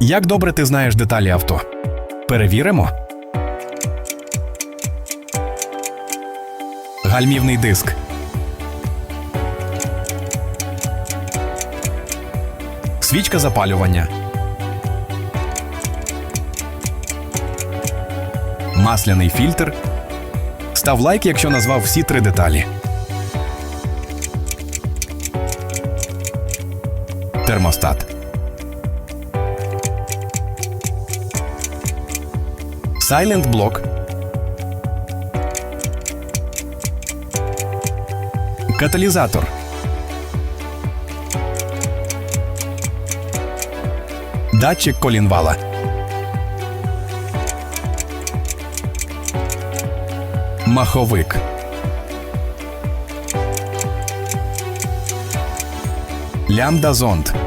Як добре ти знаєш деталі авто? Перевіримо. Гальмівний диск. Свічка запалювання. Масляний фільтр. Став лайк, якщо назвав всі три деталі. Термостат. Silent блок. Каталізатор. Датчик колінвала. Маховик. Лямбда зонд.